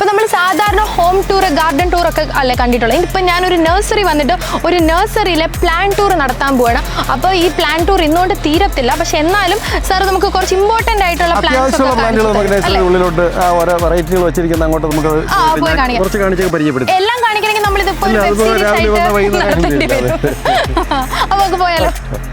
ഇപ്പൊ നമ്മൾ സാധാരണ ഹോം ടൂർ ഗാർഡൻ ടൂർ ഒക്കെ അല്ലേ കണ്ടിട്ടുള്ളത്? ഇപ്പൊ ഞാനൊരു നഴ്സറി വന്നിട്ട് ഒരു നഴ്സറിയിലെ പ്ലാൻ ടൂർ നടത്താൻ പോവാണ്. അപ്പോൾ ഈ പ്ലാൻ ടൂർ ഇന്നുകൊണ്ട് തീരത്തില്ല. പക്ഷെ എന്നാലും സാർ നമുക്ക് കുറച്ച് ഇമ്പോർട്ടന്റ് ആയിട്ടുള്ള പ്ലാൻസ് അത്യാവശ്യമുള്ള ഒക്കെ പ്ലാന്റുകൾ നമുക്ക് കാണിച്ചു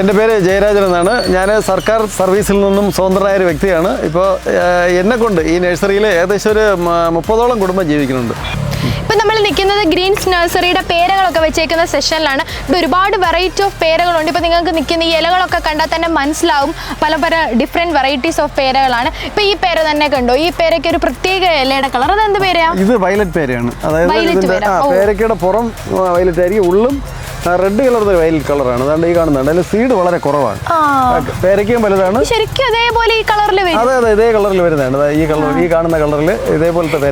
എന്റെ പേര് ജയരാജൻ എന്നാണ്. ഞാൻ സർക്കാർ സർവീസിൽ നിന്നും സ്വതന്ത്രനായ ഒരു വ്യക്തിയാണ്. ഇപ്പോൾ എന്നെ കൊണ്ട് ഈ നഴ്സറിയിൽ ഏകദേശം ഒരു മുപ്പതോളം കുടുംബം ജീവിക്കുന്നുണ്ട്. ഇപ്പൊ നമ്മൾ നിൽക്കുന്നത് ഗ്രീൻസ് നഴ്സറിയുടെ പേരകളൊക്കെ വെച്ചേക്കുന്ന സെഷനിലാണ്. ഇവിടെ ഒരുപാട് വെറൈറ്റി ഓഫ് പേരകളുണ്ട്. ഇപ്പൊ നിങ്ങൾക്ക് നിൽക്കുന്ന ഈ ഇലകളൊക്കെ കണ്ടാൽ തന്നെ മനസ്സിലാവും. പല പല ഡിഫറെന്റ് വെറൈറ്റീസ് ഓഫ് പേരകളാണ്. ഇപ്പൊ ഈ പേര തന്നെ കണ്ടോ? ഈ പേരയ്ക്ക് ഒരു പ്രത്യേക ഇലയുടെ കളർ അത് എന്ത് പേരാ? ഇത് വയലറ്റ് പേരയാണ്. അതായത്. പേരയ്ക്കയുടെ പുറം വയലറ്റ് ആയിരിക്കും. ഉള്ളും റെഡ് കളർ വയലറ്റ് കളറാണ് അതുകൊണ്ട് ഈ കാണുന്നുണ്ട്. അതിൽ സീഡ് വളരെ കുറവാണ്. പേരയ്ക്കയും വലുതാണ്. ശരിക്കും അതേപോലെ ഈ കളറിൽ അതെ അതെ ഇതേ കളറിൽ വരുന്നതാണ്. ഈ കളർ ഈ കാണുന്ന കളറിൽ ഇതേപോലത്തെ ചെറിയ.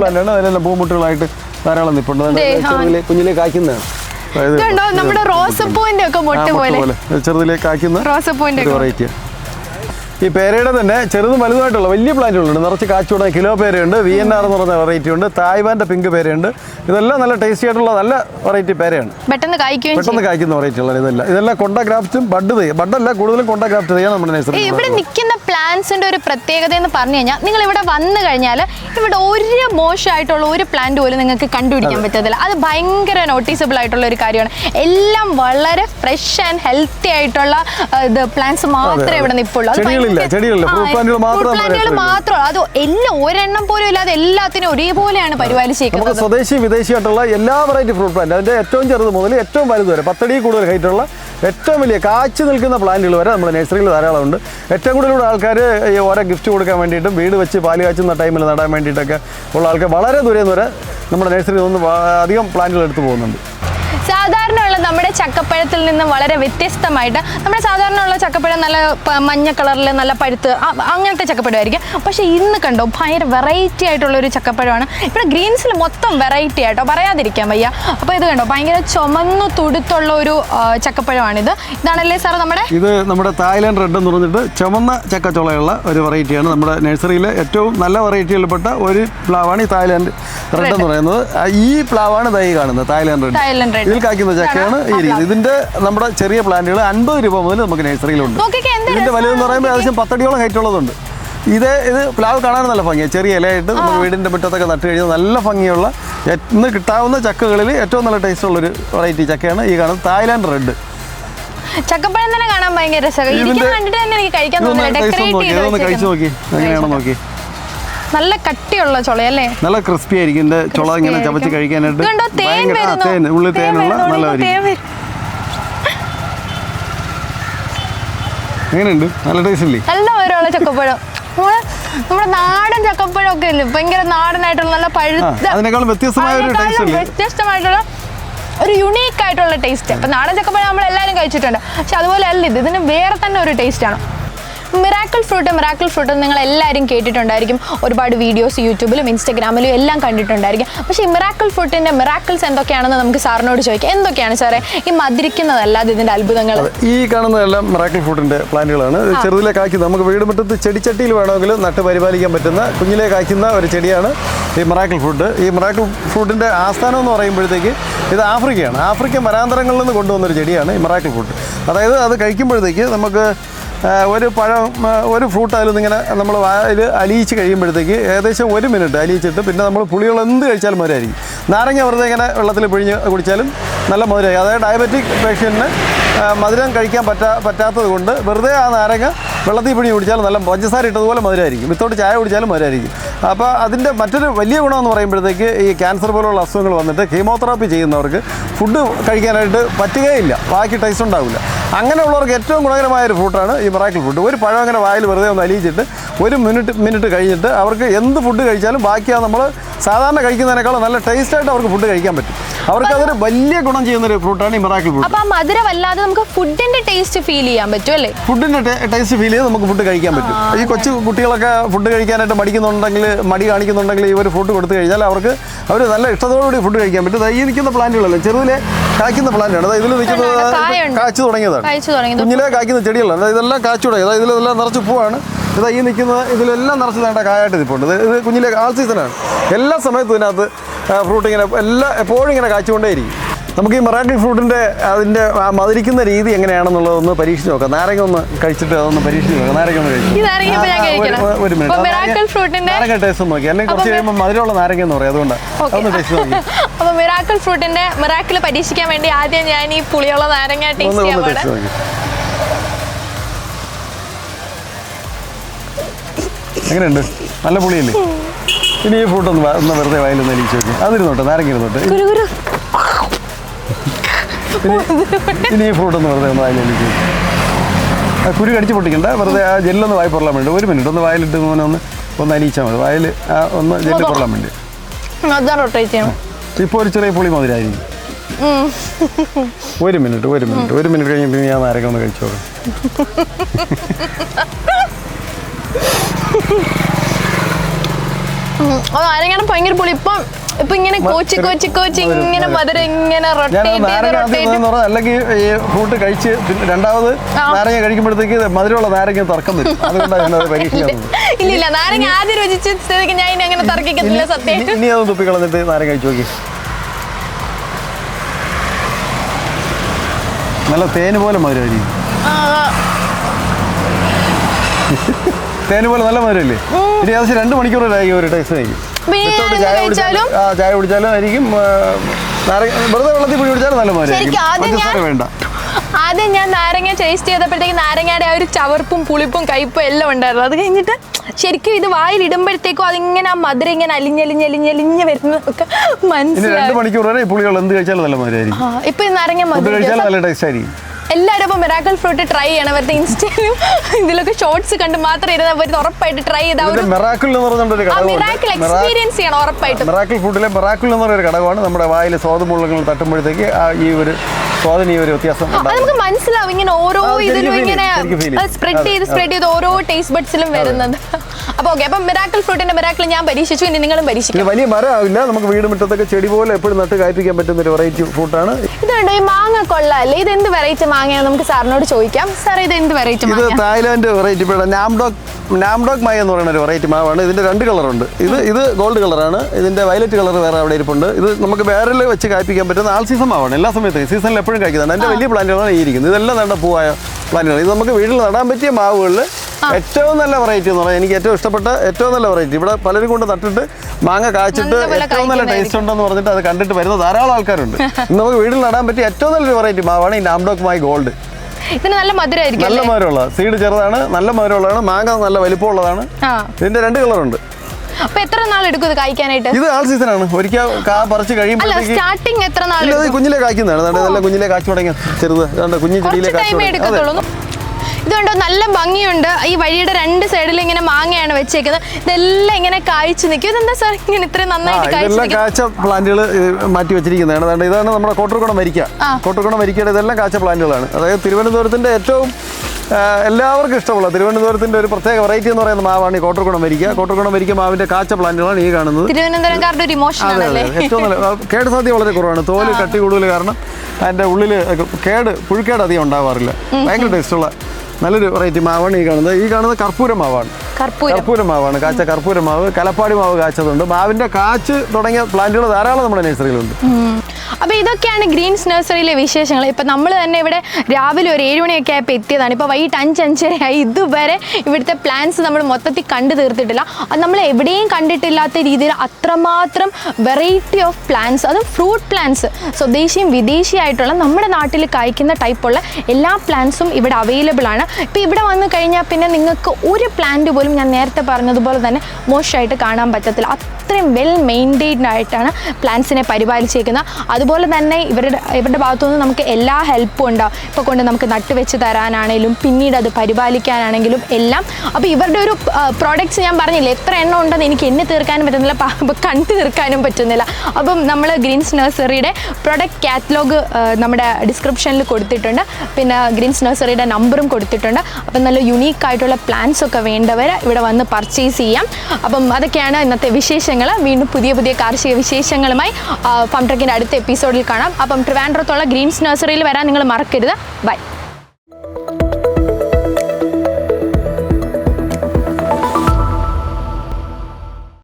പ്ലാന്റാണ് അതിലെല്ലാം പൂമുട്ടുകളായിട്ട് ധാരാളം നിപ്പുണ്ട്. കുഞ്ഞിലെ കായ്ക്കുന്നതാണ്. നമ്മുടെ റോസപ്പൂവിന്റെ ഒക്കെ ആ, മുട്ട പോലെ പോലെ ചെറുതിലെ കായ്ക്കുന്ന റോസപ്പൂവിന്റെ വെറൈറ്റിയാണ് ഈ പേരയുടെ തന്നെ ചെറുതും വലുതുമായിട്ടുള്ള വലിയ പ്ലാന്റുകളുണ്ട്. നിറച്ച് കാച്ചുകൂടെ കിലോ പേരയുണ്ട്. വി എൻ ആർ എന്ന് പറഞ്ഞ വെറൈറ്റി ഉണ്ട്. തായ്വാന്റെ പിങ്ക് പേരയുണ്ട്. ഇതെല്ലാം നല്ല ടേസ്റ്റി ആയിട്ടുള്ള നല്ല വെറൈറ്റി പേരയാണ്. പെട്ടെന്ന് കായ്ക്കും പെട്ടെന്ന് കായ്ക്കുന്ന വെറൈറ്റികൾ ഇതെല്ലാം. ഇതെല്ലാം കൊണ്ട ഗ്രാഫ്റ്റും ബഡ് ചെയ്യും ബഡല്ല കൂടുതലും കൊണ്ട ഗ്രാഫ്റ്റ് ചെയ്യാൻ നമ്മുടെ നഴ്സറി ഇവിടെ നിൽക്കുന്ന പ്ലാന്റ്സിന്റെ ഒരു പ്രത്യേകത എന്ന് പറഞ്ഞു കഴിഞ്ഞാൽ നിങ്ങൾ ഇവിടെ വന്നു കഴിഞ്ഞാൽ ഇവിടെ ഒരു മോശമായിട്ടുള്ള ഒരു പ്ലാന്റ് പോലും നിങ്ങൾക്ക് കണ്ടുപിടിക്കാൻ പറ്റത്തില്ല. അത് ഭയങ്കര നോട്ടീസബിൾ ആയിട്ടുള്ള ഒരു കാര്യമാണ്. എല്ലാം വളരെ ഫ്രഷ് ആൻഡ് ഹെൽത്തി ആയിട്ടുള്ള ഇത് പ്ലാന്റ്സ് മാത്രമേ ഇവിടെ നിൽപ്പുള്ളൂ. അത് ചെടികളില്ല. ആ, fruit മാത്രം അത് എല്ലാം ഒരെണ്ണം പോലും ഇല്ലാതെ എല്ലാത്തിനും ഒരേപോലെയാണ് പരിപാലിച്ചേക്കുന്നത് സ്വദേശി വിദേശിയായിട്ടുള്ള എല്ലാ വെറൈറ്റി ഫ്രൂട്ട് പ്ലാന്റ് അതിന്റെ ഏറ്റവും ചെറുത് മുതൽ ഏറ്റവും വലുത് വരെ പത്തടി കൂടുതൽ ഹൈറ്റുള്ള ഏറ്റവും വലിയ കാച്ചു നിൽക്കുന്ന പ്ലാന്റുകൾ വരെ നമ്മുടെ നഴ്സറിയിൽ ധാരാളം ഉണ്ട്. ഏറ്റവും കൂടുതൽ ആൾക്കാർ ഈ ഓരോ ഗിഫ്റ്റ് കൊടുക്കാൻ വേണ്ടിയിട്ടും വീട് വെച്ച് പാൽ കാച്ചുന്ന ടൈമിൽ നടാൻ വേണ്ടിയിട്ടൊക്കെ ഉള്ള ആൾക്കാർ വളരെ ദൂരെ നിന്ന് വരെ നമ്മുടെ നഴ്സറിയിൽ നിന്ന് അധികം പ്ലാന്റുകൾ എടുത്തു പോകുന്നുണ്ട്. സാധാരണ ഉള്ള നമ്മുടെ ചക്കപ്പഴത്തിൽ നിന്ന് വളരെ വ്യത്യസ്തമായിട്ട് നമ്മുടെ സാധാരണയുള്ള ചക്കപ്പഴം നല്ല മഞ്ഞ കളറിൽ നല്ല പഴുത്ത് അങ്ങനത്തെ ചക്കപ്പഴമായിരിക്കും. പക്ഷേ ഇന്ന് കണ്ടോ ഭയങ്കര വെറൈറ്റി ആയിട്ടുള്ള ഒരു ചക്കപ്പഴമാണ്. ഇവിടെ ഗ്രീൻസിൽ മൊത്തം വെറൈറ്റി ആയിട്ടോ പറയാതിരിക്കാൻ വയ്യ. അപ്പോൾ ഇത് കണ്ടോ? ഭയങ്കര ചുമന്നു തുടുത്തുള്ള ഒരു ചക്കപ്പഴമാണിത്. ഇതാണല്ലേ സാർ നമ്മുടെ? ഇത് നമ്മുടെ തായ്ലാൻഡ് റെഡ് എന്ന് പറഞ്ഞിട്ട് ചുമന്ന ചക്കച്ചുളയുള്ള ഒരു വെറൈറ്റിയാണ് നമ്മുടെ നഴ്സറിയിലെ ഏറ്റവും നല്ല വെറൈറ്റിയിൽപ്പെട്ട ഒരു പ്ലാവാണ് ഈ തായ്ലാൻഡ് റെഡ് എന്ന് പറയുന്നത്. ഈ പ്ലാവാണ് ദൈ കാണുന്നത് തായ്ലൻഡ് റെഡ്. ഇതിൽ കായ്ക്കുന്ന ചക്കയാണ് ഈ രീതി. ഇതിന്റെ നമ്മുടെ ചെറിയ പ്ലാന്റുകൾ അൻപത് രൂപ മുതൽ നമുക്ക് നഴ്സറിയിലുണ്ട്. ഇതിന്റെ വലുതെന്ന് പറയുമ്പോൾ ഏകദേശം പത്തടിയോളം ഹൈറ്റ് ഉള്ളതുണ്ട്. ഇത് ഇത് പ്ലാവ് കാണാൻ നല്ല ഭംഗിയാണ് ചെറിയ ഇലയായിട്ട് നമ്മുടെ വീടിന്റെ മുറ്റത്തൊക്കെ നട്ട് കഴിഞ്ഞാൽ നല്ല ഭംഗിയുള്ള ഇന്ന് കിട്ടാവുന്ന ചക്കകളിൽ ഏറ്റവും നല്ല ടേസ്റ്റ് ഉള്ള ഒരു വെറൈറ്റി ചക്കയാണ് ഈ കാണുന്നത് തായ്ലാൻഡ് റെഡ് ചക്കപ്പഴം തന്നെ കാണാൻ ഭയങ്കര രസമാണ് കഴിക്കാൻ തോന്നുന്നില്ല. ഡെക്കറേറ്റ് ചെയ്ത് നോക്കി അങ്ങനെയാണോ നോക്കി നല്ല കട്ടിയുള്ള ചുളയല്ലേ നല്ല ക്രിസ്പി ആയിരിക്കും. ഇതിന്റെ ചുള ഇങ്ങനെ ചവച്ച് കഴിക്കാനായിട്ട് തേൻ ഉള്ളിൽ തേനുള്ള വരുന്നു, നല്ല ഉള്ളിൽ തേൻ എങ്ങനെയുണ്ട്? നല്ല ടേസ്റ്റ് ഇല്ലേ? നല്ല മധുരമുള്ള ചക്കപ്പഴം. നമ്മുടെ നാടൻ ചക്കപ്പഴം ഒക്കെ ഇല്ലേ? ഭയങ്കര നാടനായിട്ടുള്ള നല്ല പഴുത്ത അതിനേക്കാളും വ്യത്യസ്തമായ ഒരു അല്ലേ? വ്യത്യസ്തമായിട്ടുള്ള ഒരു യുണീക്ക് ആയിട്ടുള്ള ടേസ്റ്റ് അപ്പൊ നാടൻ ചക്കപ്പഴം നമ്മൾ എല്ലാവരും കഴിച്ചിട്ടുണ്ട്. പക്ഷെ അതുപോലെ അല്ല ഇത് ഇതിന് വേറെ തന്നെ ഒരു ടേസ്റ്റ് ആണ്. മിറാക്കിൾ ഫ്രൂട്ട് മിറാക്കിൾ ഫ്രൂട്ട് നിങ്ങൾ എല്ലാവരും കേട്ടിട്ടുണ്ടായിരിക്കും. ഒരുപാട് വീഡിയോസ് യൂട്യൂബിലും ഇൻസ്റ്റഗ്രാമിലും എല്ലാം കണ്ടിട്ടുണ്ടായിരിക്കും. പക്ഷേ ഈ മിറാക്കിൾ ഫ്രൂട്ടിന്റെ മിറാക്കിൾസ് എന്തൊക്കെയാണെന്ന് നമുക്ക് സാറിനോട് ചോദിക്കാം. എന്തൊക്കെയാണ് സാറേ? ഈ മധുരിക്കുന്നതല്ലാതെ ഇതിന്റെ അത്ഭുതങ്ങൾ? ഈ കാണുന്നതെല്ലാം മിറാക്കിൾ ഫ്രൂട്ടിന്റെ പ്ലാന്റുകളാണ്. ചെറുതിലെ കായ്ക്കുന്ന നമുക്ക് വീട് മുറ്റത്ത് ചെടിച്ചട്ടിയിൽ വേണമെങ്കിൽ നട്ട് പരിപാലിക്കാൻ പറ്റുന്ന കുഞ്ഞിലെ കായ്ക്കുന്ന ഒരു ചെടിയാണ് ഈ മിറാക്കിൾ ഫ്രൂട്ട് ഈ മിറാക്കിൾ ഫ്രൂട്ടിന്റെ ആസ്ഥാനം എന്ന് പറയുമ്പോഴത്തേക്ക് ഇത് ആഫ്രിക്കയാണ്. ആഫ്രിക്കൻ വനാന്തരങ്ങളിൽ നിന്ന് കൊണ്ടുവന്നൊരു ചെടിയാണ് ഈ മിറാക്കിൾ ഫ്രൂട്ട് അതായത് അത് കഴിക്കുമ്പോഴത്തേക്ക് നമുക്ക് ഒരു പഴം ഒരു ഫ്രൂട്ട് ഇങ്ങനെ നമ്മൾ വായിൽ അലിയിച്ച് കഴിയുമ്പോഴത്തേക്ക് ഏകദേശം ഒരു മിനിറ്റ് അലിയിച്ചിട്ട് പിന്നെ നമ്മൾ പുളികൾ എന്ത് കഴിച്ചാലും മധുരമായിരിക്കും നാരങ്ങ വെറുതെ ഇങ്ങനെ വെള്ളത്തിൽ പിഴിഞ്ഞ് കുടിച്ചാലും നല്ല മധുരമായിരിക്കും അതായത് ഡയബറ്റിക് പേഷ്യന്റിന് മധുരം കഴിക്കാൻ പറ്റാ പറ്റാത്തത് കൊണ്ട് വെറുതെ ആ നാരങ്ങ വെള്ളത്തിൽ പിഴിഞ്ഞ് കുടിച്ചാൽ നല്ല പഞ്ചസാര ഇട്ടതുപോലെ മധുരമായിരിക്കും വിത്തോട്ട് ചായ കുടിച്ചാലും മധുരമായിരിക്കും അപ്പോൾ അതിന്റെ മറ്റൊരു വലിയ ഗുണമെന്ന് പറയുമ്പോഴത്തേക്ക് ഈ ക്യാൻസർ പോലുള്ള അസുഖങ്ങൾ വന്നിട്ട് കീമോതെറാപ്പി ചെയ്യുന്നവർക്ക് ഫുഡ് കഴിക്കാനായിട്ട് പറ്റുകയില്ല. ബാക്കി ടേസ്റ്റ് ഉണ്ടാവില്ല. അങ്ങനെയുള്ളവർക്ക് ഏറ്റവും ഗുണകരമായ ഒരു ഫ്രൂട്ടാണ് ഈ മിറാക്കിൾ ഫ്രൂട്ട്. ഒരു പഴം അങ്ങനെ വായിൽ വെറുതെ ഒന്ന് അലിയിച്ചിട്ട് ഒരു മിനിറ്റ് മിനിറ്റ് കഴിഞ്ഞിട്ട് അവർക്ക് എന്ത് ഫുഡ് കഴിച്ചാലും ബാക്കിയാണ് നമ്മൾ സാധാരണ കഴിക്കുന്നതിനേക്കാളും നല്ല ടേസ്റ്റായിട്ട് അവർക്ക് ഫുഡ് കഴിക്കാൻ പറ്റും. അവർക്ക് അതൊരു വലിയ ഗുണം ചെയ്യുന്ന ഒരു ഫ്രൂട്ടാണ് ഈ മിറാക്കിൾ ഫ്രൂട്ട് അപ്പൊ മധുരമല്ലാതെ മധുരം അല്ലാതെ നമുക്ക് ഫുഡിന്റെ ടേസ്റ്റ് ഫീൽ ചെയ്യാൻ പറ്റും അല്ലേ? ഫുഡിന്റെ ടേസ്റ്റ് ഫീൽ ചെയ്ത് നമുക്ക് ഫുഡ് കഴിക്കാൻ പറ്റും. ഈ കൊച്ചു കുട്ടികളൊക്കെ ഫുഡ് കഴിക്കാനായിട്ട് മടിക്കുന്നുണ്ടെങ്കിൽ മടി കാണിക്കുന്നുണ്ടെങ്കിൽ ഈ ഒരു ഫുഡ് കൊടുത്തു കഴിഞ്ഞാൽ അവർക്ക് അവർ നല്ല ഇഷ്ടത്തോടുകൂടി ഫുഡ് കഴിക്കാൻ പറ്റും. ഈ നിൽക്കുന്ന പ്ലാന്റുകളല്ലേ ചെറുതിലെ കായ്ക്കുന്ന പ്ലാന്റാണ് അതായത് ഇതിൽ നിൽക്കുന്നത്. കാച്ചു തുടങ്ങിയതാണ്. കുഞ്ഞിലെ കായ്ക്കുന്ന ചെടികളാണ്. അതായത് ഇതെല്ലാം കാച്ചു തുടങ്ങി. അതായത് ഇതിലെല്ലാം നിറച്ച് പൂവാണ്. ഇതാ ഈ നിൽക്കുന്നത് ഇതിലെല്ലാം നിറച്ച് നേണ്ട കായായിട്ട് നിൽപ്പുണ്ട്. ഇത് ഇത് കുഞ്ഞിലെ ആൾ സീസണാണ് എല്ലാ സമയത്തും ഇതിനകത്ത് ഫ്രൂട്ട് ഇങ്ങനെ എല്ലാ എപ്പോഴും ഇങ്ങനെ കാച്ചുകൊണ്ടേയിരിക്കും നമുക്ക് ഈ മറാഠി ഫ്രൂട്ടിന്റെ അതിന്റെ ആ മധുരിക്കുന്ന രീതി എങ്ങനെയാണെന്നുള്ളതൊന്ന് പരീക്ഷിച്ച് നോക്കാം. നാരങ്ങ ഒന്ന് കഴിച്ചിട്ട് അതൊന്ന് പരീക്ഷിച്ച് നോക്കാം. നാരങ്ങ ഒന്ന് കഴിച്ചു. ഒരു മിനിറ്റ് നാരങ്ങ ടേസ്റ്റ് നോക്കി. അല്ലെങ്കിൽ കുറച്ച് കഴിയുമ്പോൾ മധുരമുള്ള നാരങ്ങ എന്ന് പറയും. അതുകൊണ്ട്. ഒന്ന് ടേസ്റ്റ് നോക്കി. അപ്പൊ മിറാക്കിൾ ഫ്രൂട്ടിന്റെ മിറാക്കിൾ പരീക്ഷിക്കാൻ വേണ്ടി ആദ്യം ഞാൻ ഈ പുളിയുള്ള നാരങ്ങ ടേസ്റ്റ് ചെയ്യാൻ നോക്കി. എങ്ങനെയുണ്ട്? നല്ല പുളിയല്ലേ? ഇനി ഈ ഫ്രൂട്ട് ഒന്ന് ഒന്ന് വെറുതെ വയലൊന്ന് എനിക്ക് നോക്കി. അതിരുന്നോട്ടെ നാരങ്ങ ഇരുന്നോട്ടെ ഇനി ഈ ഫ്രൂട്ട് ഒന്ന് വെറുതെ ഒന്ന് വായിൽ എനിക്ക് കുരു കടിച്ച് പൊട്ടിക്കണ്ട. വെറുതെ ആ ജെല്ലൊന്ന് വായി പൊറലാൻ വേണ്ടി. ഒരു മിനിറ്റ് ഒന്ന് വായിലിട്ട് മോനെ ഒന്ന് ഒന്ന് അലിയിച്ചാൽ മതി. വായിൽ ആ ഒന്ന് ജെല്ല് പൊറലാൻ വേണ്ടി. ഇപ്പൊ ഇപ്പോൾ ഒരു ചെറിയ പുളി മധുരായിരിക്കും ഒരു മിനിറ്റ് ഒരു മിനിറ്റ് ഒരു മിനിറ്റ് കഴിഞ്ഞ് ഞാൻ നാരങ്ങ ഒന്ന് കഴിച്ചു നാരങ്ങയുടെ ഭയങ്കര പുളി. ഇപ്പൊ ഇപ്പൊ ഇങ്ങനെ കോച്ച് കോച്ചി കോച്ച് ഇങ്ങനെ മധുര ഇങ്ങനെ അല്ലെങ്കിൽ ഈ ഫ്രൂട്ട് കഴിച്ച് രണ്ടാമത് നാരങ്ങ കഴിക്കുമ്പോഴത്തേക്ക് മധുരമുള്ള നാരങ്ങ തർക്കം വരും. അതുകൊണ്ടാണ് ഇല്ല ഇല്ല നാരങ്ങ ആദ്യം രുചിച്ച സ്ഥിതിക്ക് ഞാൻ ഇനി അങ്ങനെ തർക്കിക്കുന്നില്ല സത്യം. ഇനി- അത് തുപ്പി കളഞ്ഞിട്ട് നാരങ്ങ കഴിച്ചു നോക്കി. നല്ല തേന് പോലെ മധുരമായിരിക്കും. തേന് പോലെ നല്ല മധുരമില്ലേ ഇനി ഏകദേശം രണ്ട് മണിക്കൂറായി ഒരു ടേസ്റ്റ് എന്ത് ചായ കുടിച്ചാലും ചായ കുടിച്ചാലും ആയിരിക്കും വെറുതെ വെള്ളത്തിൽ പിടി കുടിച്ചാലും നല്ല മധുരം വേണ്ട. ആദ്യം ഞാൻ നാരങ്ങ ടേസ്റ്റ് ചെയ്തപ്പോഴത്തേക്ക് നാരങ്ങയുടെ ആ ഒരു ചവർപ്പും പുളിപ്പും കയ്പും എല്ലാം ഉണ്ടായിരുന്നു. അത് കഴിഞ്ഞിട്ട് ശരിക്കും ഇത് വായിലിടുമ്പോഴത്തേക്കും അതിങ്ങനെ ആ മധുരം ഇങ്ങനെ അലിഞ്ഞലിഞ്ഞലിഞ്ഞലിഞ്ഞ് വരുന്നതൊക്കെ മനസ്സിലായി രണ്ട് മണിക്കൂർ വരെ പുളികൾ എന്ത് കഴിച്ചാലും നല്ല മധുരമായിരിക്കും ഇപ്പൊ നാരങ്ങ മധുര കഴിച്ചാലും നല്ല ടേസ്റ്റ് ആയിരിക്കും. എല്ലാവരും അപ്പോൾ മിറാക്കൽ ഫ്രൂട്ട് ട്രൈ ചെയ്യണം. അവരുടെ ഇൻസ്റ്റയിലും ഇതിലൊക്കെ ഷോർട്സ് കണ്ട് മാത്രം ഇരുന്ന് അവർ ഉറപ്പായിട്ട് ട്രൈ ചെയ്ത ഒരു ഇതിന്റെ മെറാക്കിൾ എക്സ്പീരിയൻസ് ചെയ്യണം ഉറപ്പായിട്ട്. മെറാക്കിൾ ഫ്രൂട്ടിലെ മെറാക്കിൾ എന്ന് പറയുന്ന ഒരു ഘടകമാണ് നമ്മുടെ വായിൽ സ്വാദമുള്ളങ്ങൾ തട്ടുമ്പോഴത്തേക്ക് ആ ഈ ഒരു സ്വാദിന് ഈ ഒരു വ്യത്യാസം നമുക്ക് മനസ്സിലാവും. ഇങ്ങനെ ഓരോ ഇതിലും ഇങ്ങനെ. സ്പ്രെഡ് ചെയ്ത് സ്പ്രെഡ് ചെയ്ത് ഓരോ ടേസ്റ്റ് ബഡ്സിലും വരുന്നത് അപ്പൊ ഓക്കെ അപ്പൊ മിറാക്കിൾ ഫ്രൂട്ടിന്റെ മിറാക്കിൾ ഞാൻ പരീക്ഷിച്ചു. ഇനി നിങ്ങളും പരീക്ഷിക്കും. വലിയ മരമാവില്ല നമുക്ക് വീട് മുറ്റത്തൊക്കെ ചെടി പോലെ എപ്പോഴും നട്ട് കായ്പ്പിക്കാൻ പറ്റുന്ന ഒരു വെറൈറ്റി ഫ്രൂട്ടാണ് ഇതുണ്ട് ഈ മാങ്ങ കൊള്ളാല്ലേ ഇത് എന്ത് വെറൈറ്റി മാങ്ങയാണ് നമുക്ക് സാറിനോട് ചോദിക്കാം. സാർ ഇത് എന്ത് വെറൈറ്റി ഇത് തായ്ലാന്റ് വെറൈറ്റി നാംഡോക് നാംഡോക് മായ എന്ന് പറയുന്ന ഒരു വെറൈറ്റി മാവാണ്. ഇതിന്റെ രണ്ട് കളറുണ്ട് ഇത് ഇത് ഗോൾഡ് കളറാണ് ഇതിന്റെ വയലറ്റ് കളർ വേറെ അവിടെ ഇരിപ്പുണ്ട്. ഇത് നമുക്ക് വേറെ വെച്ച് കായ്പ്പിക്കാൻ പറ്റുന്ന ആൾ സീസൺ മാവാണ്. എല്ലാ സമയത്തും സീസണിൽ എപ്പോഴും കഴിക്കുന്നുണ്ട് എന്റെ വലിയ പ്ലാന്റുകളാണ് ഈ ഇരിക്കുന്നത്. ഇതെല്ലാം നല്ല പൂവായ പ്ലാന്റുകൾ ഇത് നമുക്ക് വീട്ടിൽ നടാൻ പറ്റിയ മാവുകളിൽ ഏറ്റവും നല്ല വെറൈറ്റി എന്ന് പറഞ്ഞാൽ എനിക്ക് ഏറ്റവും ഇഷ്ടപ്പെട്ട ഏറ്റവും നല്ല വെറൈറ്റി ഇവിടെ പലരും കൊണ്ട് നട്ടിട്ട് മാങ്ങ കാച്ചിട്ട് ഏറ്റവും നല്ല ടേസ്റ്റ് ഉണ്ടെന്ന് പറഞ്ഞിട്ട് അത് കണ്ടിട്ട് വരുന്ന ധാരാളം ആൾക്കാരുണ്ട്. നമുക്ക് വീട്ടിൽ നടാൻ പറ്റിയ ഏറ്റവും നല്ലൊരു വെറൈറ്റി മാവാണ് ഈ നാംഡോക്കുമായി ഗോൾഡ് ഇതിന് നല്ല മധുരമായിരിക്കും നല്ല മധുരമുള്ള സീഡ് ചെറുതാണ് നല്ല മധുരമുള്ളതാണ് മാങ്ങ നല്ല വലിപ്പമുള്ളതാണ്. ഇതിന്റെ രണ്ട് കളറുണ്ട് അപ്പൊ എത്ര നാൾ എടുക്കും ഇത് കായ്ക്കാനായിട്ട്? ഇത് ആൾ സീസണാണ് ഒരിക്കൽ കാ പറിച്ച് സ്റ്റാർട്ടിങ് എത്ര നാൾ കുഞ്ഞിലെ കായ്ക്കുന്നതാണ്. നല്ല കുഞ്ഞിലെ കാച്ചു തുടങ്ങിയ ചെറുത്. കുഞ്ഞു ചെടിയിലെ കാച്ചു ഇതുണ്ടോ? നല്ല ഭംഗിയുണ്ട്. ഈ വഴിയുടെ രണ്ട് സൈഡിൽ ഇങ്ങനെ മാങ്ങയാണ് വെച്ചേക്കുന്നത്. ഇതെല്ലാം ഇങ്ങനെ കായ്ച്ചു നിൽക്കും. ഇതെന്താ സാർ ഇങ്ങനെ ഇത്രയും നന്നായിട്ട് കാഴ്ച ഇതെല്ലാം കാച്ച പ്ലാന്റുകൾ മാറ്റി വെച്ചിരിക്കുന്നതാണ്. ഇതാണ് നമ്മുടെ കോട്ടർകുണം വരിക്ക. കോട്ടർകുണം വരിക്കയുടെ ഇതെല്ലാം കാഴ്ച പ്ലാന്റുകളാണ്. അതായത് തിരുവനന്തപുരത്തിന്റെ ഏറ്റവും എല്ലാവർക്കും ഇഷ്ടമുള്ള തിരുവനന്തപുരത്തിന്റെ ഒരു പ്രത്യേക വെറൈറ്റി എന്ന് പറയുന്ന മാവാണ് ഈ കോട്ടർകുണം വരിക്ക. കോട്ടർകുണം വരിക്ക മാവിന്റെ കാച്ച പ്ലാന്റുകളാണ് ഈ കാണുന്നത്. ഏറ്റവും നല്ല കേട് സാധ്യത വളരെ കുറവാണ്. തോൽ കട്ടി കൂടുതൽ കാരണം അതിന്റെ ഉള്ളിൽ കേട് പുഴുക്കേട് അധികം ഉണ്ടാവാറില്ല. ഭയങ്കര ടേസ്റ്റുള്ള നല്ലൊരു വെറൈറ്റി മാവാണ് ഈ കാണുന്നത്. ഈ കാണുന്നത് കർപ്പൂര മാവാണ്. കർപ്പൂര. മാവാണ്. കാച്ച കർപ്പൂര മാവ്. കലപ്പാടി മാവ് കാച്ചതുണ്ട് മാവിന്റെ കാച്ച് തുടങ്ങിയ പ്ലാന്റുകൾ ധാരാളം നമ്മുടെ നഴ്സറിയിലുണ്ട് ഉം. അപ്പൊ ഇതൊക്കെയാണ് ഗ്രീൻസ് നഴ്സറിയിലെ വിശേഷങ്ങൾ. ഇപ്പൊ നമ്മൾ തന്നെ ഇവിടെ രാവിലെ ഒരു ഏഴ് മണിയൊക്കെ ആയപ്പോൾ എത്തിയതാണ്. ഇപ്പൊ വൈകിട്ട് അഞ്ച് അഞ്ചരയായി. ഇതുവരെ ഇവിടുത്തെ പ്ലാന്റ്സ് നമ്മൾ മൊത്തത്തിൽ കണ്ടു തീർത്തിട്ടില്ല. അത് നമ്മൾ എവിടെയും കണ്ടിട്ടില്ലാത്ത രീതിയിൽ അത്രമാത്രം വെറൈറ്റി ഓഫ് പ്ലാന്റ്സ് അതും ഫ്രൂട്ട് പ്ലാന്റ്സ് സ്വദേശിയും വിദേശിയായിട്ടുള്ള നമ്മുടെ നാട്ടിൽ കായ്ക്കുന്ന ടൈപ്പുള്ള എല്ലാ പ്ലാന്റ്സും ഇവിടെ അവൈലബിൾ ആണ്. ഇപ്പോൾ ഇവിടെ വന്നു കഴിഞ്ഞാൽ പിന്നെ നിങ്ങൾക്ക് ഒരു പ്ലാന്റ് പോലും ഞാൻ നേരത്തെ പറഞ്ഞതുപോലെ തന്നെ മോശമായിട്ട് കാണാൻ പറ്റത്തില്ല. അത്രയും വെൽ മെയിന്റെയിൻഡ് ആയിട്ടാണ് പ്ലാന്റ്സിനെ പരിപാലിച്ചേക്കുന്നത്. അതുപോലെ അതുപോലെ തന്നെ ഇവരുടെ ഇവരുടെ ഭാഗത്തുനിന്ന് നമുക്ക് എല്ലാ ഹെൽപ്പും ഉണ്ടാവും. ഇപ്പോൾ കൊണ്ട് നമുക്ക് നട്ടുവെച്ച് തരാനാണെങ്കിലും പിന്നീട് അത് പരിപാലിക്കാനാണെങ്കിലും എല്ലാം. അപ്പോൾ ഇവരുടെ ഒരു പ്രോഡക്റ്റ്സ് ഞാൻ പറഞ്ഞില്ല എത്ര എണ്ണം ഉണ്ടെന്ന് എനിക്ക് എണ്ണി തീർക്കാനും പറ്റുന്നില്ല കണ്ടു തീർക്കാനും പറ്റുന്നില്ല. അപ്പം നമ്മൾ ഗ്രീൻസ് നഴ്സറിയുടെ പ്രൊഡക്റ്റ് കാറ്റലോഗ് നമ്മുടെ ഡിസ്ക്രിപ്ഷനിൽ കൊടുത്തിട്ടുണ്ട്. പിന്നെ ഗ്രീൻസ് നഴ്സറിയുടെ നമ്പറും കൊടുത്തിട്ടുണ്ട്. അപ്പം നല്ല യുണീക്ക് ആയിട്ടുള്ള പ്ലാൻസ് ഒക്കെ വേണ്ടവർ ഇവിടെ വന്ന് പർച്ചേസ് ചെയ്യാം. അപ്പം അതൊക്കെയാണ് ഇന്നത്തെ വിശേഷങ്ങൾ വീണ്ടും പുതിയ പുതിയ കാർഷിക വിശേഷങ്ങളുമായി ഫംട്രക്കിന്റെ ട്രക്കിന്റെ അടുത്ത എപ്പിസോഡിൽ കാണാം. അപ്പം ട്രിവാൻഡ്രത്തുള്ള ഗ്രീൻസ് നഴ്സറിയിൽ വരാൻ നിങ്ങൾ മറക്കരുത്. ബൈ